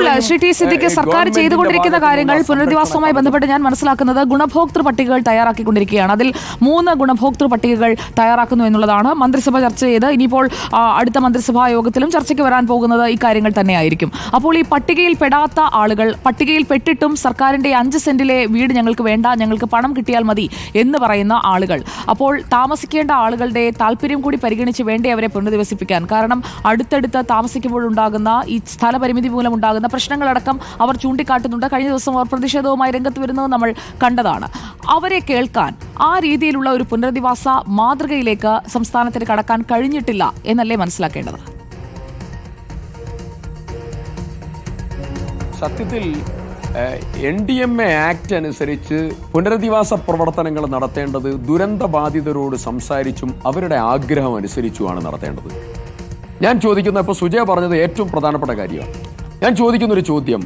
ഇപ്പോൾ ശ്രീ ടി സിദ്ദിഖ് സർക്കാർ ചെയ്തുകൊണ്ടിരിക്കുന്ന കാര്യങ്ങൾ പുനരധിവാസവുമായി ബന്ധപ്പെട്ട് ഞാൻ മനസ്സിലാക്കുന്നത് ഗുണഭോക്തൃ പട്ടികകൾ തയ്യാറാക്കിക്കൊണ്ടിരിക്കുകയാണ്. അതിൽ മൂന്ന് ഗുണഭോക്തൃ പട്ടികകൾ തയ്യാറാക്കുന്നു എന്നുള്ളതാണ് മന്ത്രിസഭ ചർച്ച ചെയ്ത്. ഇനിയിപ്പോൾ അടുത്ത മന്ത്രിസഭാ യോഗത്തിലും ചർച്ചയ്ക്ക് വരാൻ പോകുന്നത് ഈ കാര്യങ്ങൾ തന്നെയായിരിക്കും. അപ്പോൾ ഈ പട്ടികയിൽ പെടാത്ത ആളുകൾ പട്ടികയിൽ പെട്ടിട്ടും സർക്കാരിന്റെ അഞ്ച് സെന്റിലെ വീട് ഞങ്ങൾക്ക് വേണ്ട ഞങ്ങൾക്ക് പണം കിട്ടിയാൽ മതി എന്ന് പറയുന്ന ആളുകൾ. അപ്പോൾ താമസിക്കേണ്ട ആളുകളുടെ താല്പര്യം കൂടി പരിഗണിച്ച് വേണ്ടേ അവരെ പുനരധിവസിപ്പിക്കാൻ. കാരണം അടുത്തടുത്ത് താമസിക്കുമ്പോഴുണ്ടാകുന്ന ഈ സ്ഥലപരിമിതി മൂലം ഉണ്ടാകുന്ന പ്രശ്നങ്ങളടക്കം അവർ ചൂണ്ടിക്കാട്ടുന്നുണ്ട്. കഴിഞ്ഞ ദിവസം അവർ പ്രതിഷേധവുമായി രംഗത്ത് വരുന്നത് നമ്മൾ കണ്ടതാണ്. അവരെ കേൾക്കാൻ ആ രീതിയിലുള്ള ഒരു പുനരധിവാസ മാതൃകയിലേക്ക് സംസ്ഥാനത്തിന് കടക്കാൻ കഴിഞ്ഞിട്ടില്ല എന്നല്ലേ മനസ്സിലാക്കേണ്ടത്? സത്യത്തിൽ N D M A act അനുസരിച്ച് പുനരധിവാസ പ്രവർത്തനങ്ങൾ നടത്തേണ്ടത് ദുരന്ത ബാധിതരോട് സംസാരിച്ചും അവരുടെ ആഗ്രഹം അനുസരിച്ചുമാണ് നടത്തേണ്ടത്. ഞാൻ ചോദിക്കുന്ന ഇപ്പോൾ സുജയ പറഞ്ഞത് ഏറ്റവും പ്രധാനപ്പെട്ട കാര്യമാണ്. ഞാൻ ചോദിക്കുന്ന ഒരു ചോദ്യം.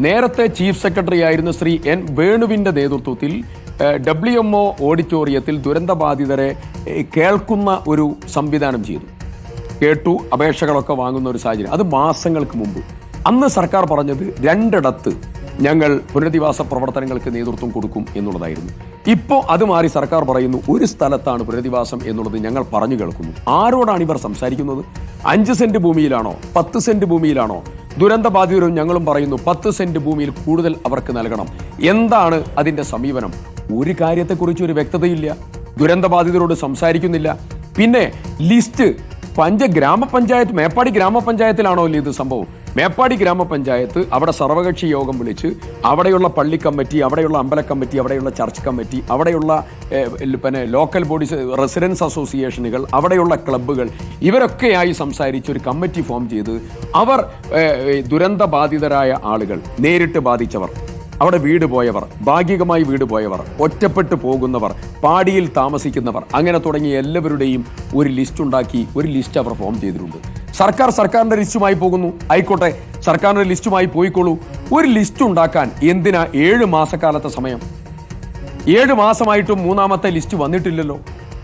നേരത്തെ ചീഫ് സെക്രട്ടറി ആയിരുന്ന ശ്രീ എൻ വേണുവിന്റെ നേതൃത്വത്തിൽ ഡബ്ല്യു എം ഒ ഓഡിറ്റോറിയത്തിൽ ദുരന്തബാധിതരെ കേൾക്കുന്ന ഒരു സംവിധാനം ചെയ്തു. കേട്ടു അപേക്ഷകളൊക്കെ വാങ്ങുന്ന ഒരു സാഹചര്യം. അത് മാസങ്ങൾക്ക് മുമ്പ്. അന്ന് സർക്കാർ പറഞ്ഞത് രണ്ടിടത്ത് ഞങ്ങൾ പുനരധിവാസ പ്രവർത്തനങ്ങൾക്ക് നേതൃത്വം കൊടുക്കും എന്നുള്ളതായിരുന്നു. ഇപ്പോൾ അത് മാറി സർക്കാർ പറയുന്നു ഒരു സ്ഥലത്താണ് പുനരധിവാസം എന്നുള്ളത് ഞങ്ങൾ പറഞ്ഞു കേൾക്കുന്നു. ആരോടാണ് ഇവർ സംസാരിക്കുന്നത്? അഞ്ച് സെന്റ് ഭൂമിയിലാണോ? പത്ത് സെന്റ് ഭൂമിയിലാണോ? ദുരന്ത ബാധിതരും ഞങ്ങളും പറയുന്നു പത്ത് സെന്റ് ഭൂമിയിൽ കൂടുതൽ അവർക്ക് നൽകണം. എന്താണ് അതിന്റെ സമീപനം? ഒരു കാര്യത്തെക്കുറിച്ച് ഒരു വ്യക്തതയില്ല. ദുരന്ത ബാധിതരോട് സംസാരിക്കുന്നില്ല. പിന്നെ ലിസ്റ്റ് പഞ്ച ഗ്രാമപഞ്ചായത്ത് മേപ്പാടി ഗ്രാമപഞ്ചായത്തിലാണോ ഇത് സംഭവം? മേപ്പാടി ഗ്രാമപഞ്ചായത്ത് അവിടെ സർവകക്ഷി യോഗം വിളിച്ച് അവിടെയുള്ള പള്ളി കമ്മിറ്റി അവിടെയുള്ള അമ്പല കമ്മിറ്റി അവിടെയുള്ള ചർച്ച് കമ്മിറ്റി അവിടെയുള്ള പിന്നെ ലോക്കൽ ബോഡീസ് റെസിഡൻസ് അസോസിയേഷനുകൾ അവിടെയുള്ള ക്ലബ്ബുകൾ ഇവരൊക്കെയായി സംസാരിച്ച് ഒരു കമ്മിറ്റി ഫോം ചെയ്ത് അവർ ദുരന്തബാധിതരായ ദുരന്ത ബാധിതരായ ആളുകൾ നേരിട്ട് ബാധിച്ചവർ. അവിടെ വീട് പോയവർ ഭാഗികമായി വീട് പോയവർ ഒറ്റപ്പെട്ടു പോകുന്നവർ പാടിയിൽ താമസിക്കുന്നവർ അങ്ങനെ തുടങ്ങിയ എല്ലാവരുടെയും ഒരു ലിസ്റ്റ് ഉണ്ടാക്കി ഒരു ലിസ്റ്റ് അവർ ഫോം ചെയ്തിട്ടുണ്ട്. സർക്കാർ സർക്കാരിന്റെ ലിസ്റ്റുമായി പോകുന്നു. ആയിക്കോട്ടെ സർക്കാരിന്റെ ലിസ്റ്റുമായി പോയിക്കോളൂ. ഒരു ലിസ്റ്റ് ഉണ്ടാക്കാൻ എന്തിനാ ഏഴ് മാസക്കാലത്തെ സമയം? ഏഴ് മാസമായിട്ടും മൂന്നാമത്തെ ലിസ്റ്റ് വന്നിട്ടില്ലല്ലോ.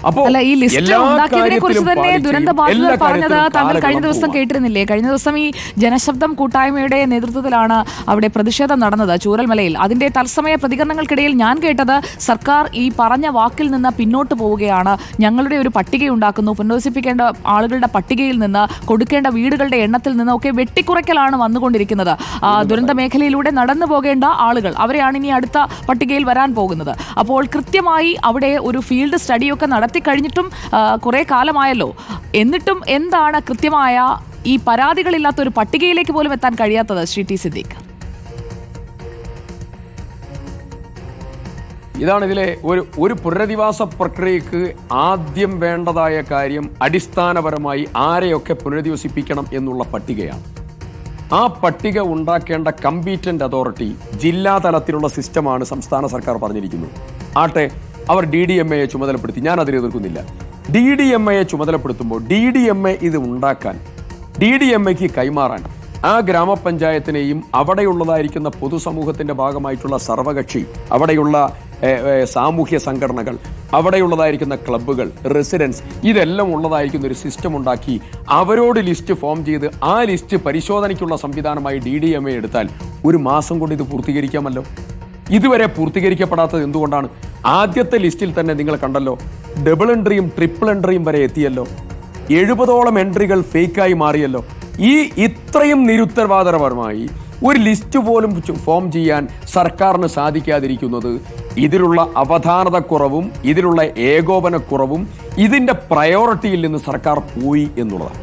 അപ്പോ അല്ല ഈ ലിസ്റ്റ് ഉണ്ടാക്കിയതിനെ കുറിച്ച് തന്നെ ദുരന്ത ബാധിതർ പറഞ്ഞത് താങ്കൾ കഴിഞ്ഞ ദിവസം. കേട്ടിരുന്നില്ലേ? കഴിഞ്ഞ ദിവസം ഈ ജനശബ്ദം കൂട്ടായ്മയുടെ നേതൃത്വത്തിലാണ് അവിടെ പ്രതിഷേധം നടന്നത് ചൂരൽമലയിൽ. അതിന്റെ തത്സമയ പ്രതികരണങ്ങൾക്കിടയിൽ ഞാൻ കേട്ടത് സർക്കാർ ഈ പറഞ്ഞ വാക്കിൽ നിന്ന് പിന്നോട്ട് പോവുകയാണ്. ഞങ്ങളുടെ ഒരു പട്ടിക ഉണ്ടാക്കുന്നു പുനരധിപ്പിക്കേണ്ട ആളുകളുടെ പട്ടികയിൽ നിന്ന് കൊടുക്കേണ്ട വീടുകളുടെ എണ്ണത്തിൽ നിന്ന് ഒക്കെ വെട്ടിക്കുറയ്ക്കലാണ് വന്നുകൊണ്ടിരിക്കുന്നത്. ദുരന്ത മേഖലയിലൂടെ നടന്നു പോകേണ്ട ആളുകൾ അവരെയാണ് ഇനി അടുത്ത പട്ടികയിൽ വരാൻ പോകുന്നത്. അപ്പോൾ കൃത്യമായി അവിടെ ഒരു ഫീൽഡ് സ്റ്റഡിയൊക്കെ നടത്തി കഴിഞ്ഞിട്ടും കുറേ കാലമായല്ലോ. എന്നിട്ടും എന്താണ് കൃത്യമായ ഈ പരാതികളില്ലാത്ത ഒരു പട്ടികയിലേക്ക് പോലും എത്താൻ കഴിയാത്തത് ശ്രീ ടി സിദ്ദീഖ്? ഇതാണ് ഇതിലെ ഒരു ഒരു പുനരധിവാസ പ്രക്രിയക്ക് ആദ്യം വേണ്ടതായ കാര്യം അടിസ്ഥാനപരമായി ആരെയൊക്കെ പുനരധിവസിപ്പിക്കണം എന്നുള്ള പട്ടികയാണ്. ആ പട്ടിക ഉണ്ടാക്കേണ്ട കമ്പീറ്റന്റ് അതോറിറ്റി ജില്ലാ തലത്തിലുള്ള സിസ്റ്റമാണ് സംസ്ഥാന സർക്കാർ പറഞ്ഞിരിക്കുന്നത്. ആട്ടെ അവർ ഡി ഡി എം എയെ ചുമതലപ്പെടുത്തി. ഞാൻ അതിനെ എതിർക്കുന്നില്ല. ഡി ഡി എം എയെ ചുമതലപ്പെടുത്തുമ്പോൾ ഡി ഡി എം എ ഇത് ഉണ്ടാക്കാൻ ഡി ഡി എം എക്ക് കൈമാറാൻ ആ ഗ്രാമപഞ്ചായത്തിനെയും അവിടെയുള്ളതായിരിക്കുന്ന പൊതുസമൂഹത്തിന്റെ ഭാഗമായിട്ടുള്ള സർവകക്ഷി അവിടെയുള്ള സാമൂഹ്യ സംഘടനകൾ അവിടെയുള്ളതായിരിക്കുന്ന ക്ലബ്ബുകൾ റെസിഡൻസ് ഇതെല്ലാം ഉള്ളതായിരിക്കുന്ന ഒരു സിസ്റ്റം ഉണ്ടാക്കി അവരോട് ലിസ്റ്റ് ഫോം ചെയ്ത് ആ ലിസ്റ്റ് പരിശോധനയ്ക്കുള്ള സംവിധാനമായി ഡി ഡി എം എ എടുത്താൽ ഒരു മാസം കൊണ്ട് ഇത് പൂർത്തീകരിക്കാമല്ലോ? ഇതുവരെ പൂർത്തീകരിക്കപ്പെടാത്തത് എന്തുകൊണ്ടാണ്? ആദ്യത്തെ ലിസ്റ്റിൽ തന്നെ നിങ്ങൾ കണ്ടല്ലോ ഡബിൾ എൻട്രിയും ട്രിപ്പിൾ എൻട്രിയും വരെ എത്തിയല്ലോ. എഴുപതോളം എൻട്രികൾ ഫേക്കായി മാറിയല്ലോ. ഈ ഇത്രയും നിരുത്തരവാദപരമായി ഒരു ലിസ്റ്റ് പോലും ഫോം ചെയ്യാൻ സർക്കാരിന് സാധിക്കാതിരിക്കുന്നത് ഇതിലുള്ള അവധാനതക്കുറവും ഇതിലുള്ള ഏകോപനക്കുറവും ഇതിന്റെ പ്രയോറിറ്റിയിൽ നിന്ന് സർക്കാർ പോയി എന്നുള്ളതാണ്.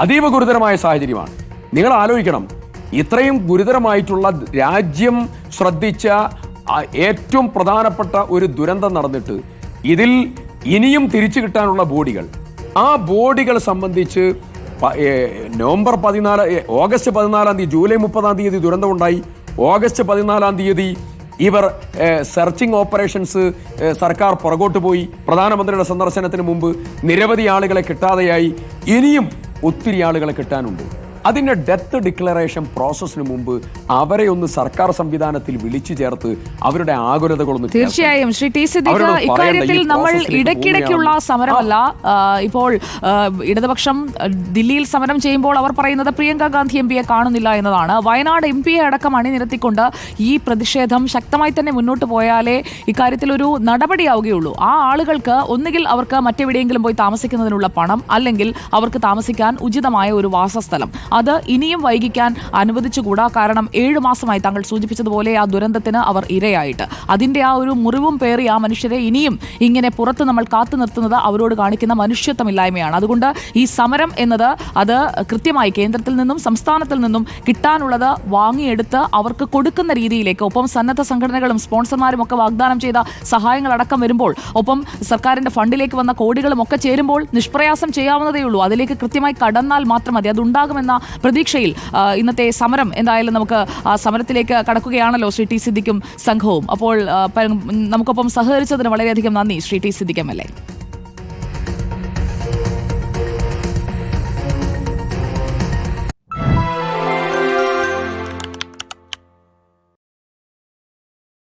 അതീവ ഗുരുതരമായ സാഹചര്യമാണ്. നിങ്ങൾ ആലോചിക്കണം ഇത്രയും ഗുരുതരമായിട്ടുള്ള രാജ്യം ശ്രദ്ധിച്ച ഏറ്റവും പ്രധാനപ്പെട്ട ഒരു ദുരന്തം നടന്നിട്ട് ഇതിൽ ഇനിയും തിരിച്ചു കിട്ടാനുള്ള ബോഡികൾ. ആ ബോഡികൾ സംബന്ധിച്ച് നവംബർ പതിനാല് ഓഗസ്റ്റ് പതിനാലാം തീയതി ജൂലൈ മുപ്പതാം തീയതി ദുരന്തമുണ്ടായി. ഓഗസ്റ്റ് പതിനാലാം തീയതി ഇവർ സെർച്ചിങ് ഓപ്പറേഷൻസ് സർക്കാർ പുറകോട്ട് പോയി. പ്രധാനമന്ത്രിയുടെ സന്ദർശനത്തിന് മുമ്പ് നിരവധി ആളുകളെ കിട്ടാതെയായി. ഇനിയും ഒത്തിരി ആളുകളെ കിട്ടാനുണ്ട്. അതിന്റെ ഡെത്ത് ഡിക്ലറേഷൻ പ്രോസസ്സിന് മുമ്പ് അവരെ ഒന്ന് സർക്കാർ സംവിധാനത്തിൽ വിളിച്ചു ചേർത്ത് അവരുടെ ആകുലതകളൊന്ന്. തീർച്ചയായും ശ്രീ ടി സിദ്ദിഖ് ഇക്കാര്യത്തിൽ നമ്മൾ ഇടയ്ക്കിടയ്ക്കുള്ള. സമരമല്ല ഇപ്പോൾ ഇടതുപക്ഷം ദില്ലിയിൽ സമരം ചെയ്യുമ്പോൾ അവർ പറയുന്നത് പ്രിയങ്ക ഗാന്ധി എം പിയെ കാണുന്നില്ല എന്നതാണ് വയനാട് എം പിയെ അടക്കം അണിനിരത്തിക്കൊണ്ട് ഈ പ്രതിഷേധം ശക്തമായി തന്നെ മുന്നോട്ട് പോയാലേ ഇക്കാര്യത്തിൽ ഒരു നടപടിയാവുകയുള്ളൂ ആ ആളുകൾക്ക് ഒന്നുകിൽ അവർക്ക് മറ്റെവിടെയെങ്കിലും പോയി താമസിക്കുന്നതിനുള്ള പണം അല്ലെങ്കിൽ അവർക്ക് താമസിക്കാൻ ഉചിതമായ ഒരു വാസസ്ഥലം അത് ഇനിയും വൈകിക്കാൻ അനുവദിച്ചുകൂടാ? കാരണം ഏഴ് മാസമായി താങ്കൾ സൂചിപ്പിച്ചതുപോലെ ആ ദുരന്തത്തിന് അവർ ഇരയായിട്ട്. അതിന്റെ ആ ഒരു മുറിവും പേറി ആ മനുഷ്യരെ ഇനിയും ഇങ്ങനെ പുറത്ത് നമ്മൾ കാത്തു നിർത്തുന്നത് അവരോട് കാണിക്കുന്ന മനുഷ്യത്വമില്ലായ്മയാണ്. അതുകൊണ്ട് ഈ സമരം എന്നത് അത് കൃത്യമായി കേന്ദ്രത്തിൽ നിന്നും സംസ്ഥാനത്തിൽ നിന്നും കിട്ടാനുള്ളത് വാങ്ങിയെടുത്ത് അവർക്ക് കൊടുക്കുന്ന രീതിയിലേക്ക് ഒപ്പം സന്നദ്ധ സംഘടനകളും സ്പോൺസർമാരും ഒക്കെ വാഗ്ദാനം ചെയ്ത സഹായങ്ങൾ അടക്കം വരുമ്പോൾ ഒപ്പം സർക്കാരിന്റെ ഫണ്ടിലേക്ക് വന്ന കോടികളും ഒക്കെ ചേരുമ്പോൾ നിഷ്പ്രയാസം ചെയ്യാവുന്നതേ ഉള്ളൂ അതിലേക്ക് കൃത്യമായി കടന്നാൽ മാത്രം മതി. അതുണ്ടാകുമെന്ന പ്രതീക്ഷയിൽ ഇന്നത്തെ സമരം എന്തായാലും നമുക്ക് ആ സമരത്തിലേക്ക് കടക്കുകയാണല്ലോ ശ്രീ ടി സിദ്ദിഖും സംഘവും. അപ്പോൾ നമുക്കൊപ്പം സഹകരിച്ചതിന് വളരെയധികം നന്ദി ശ്രീ ടി സിദ്ദിഖ് എ.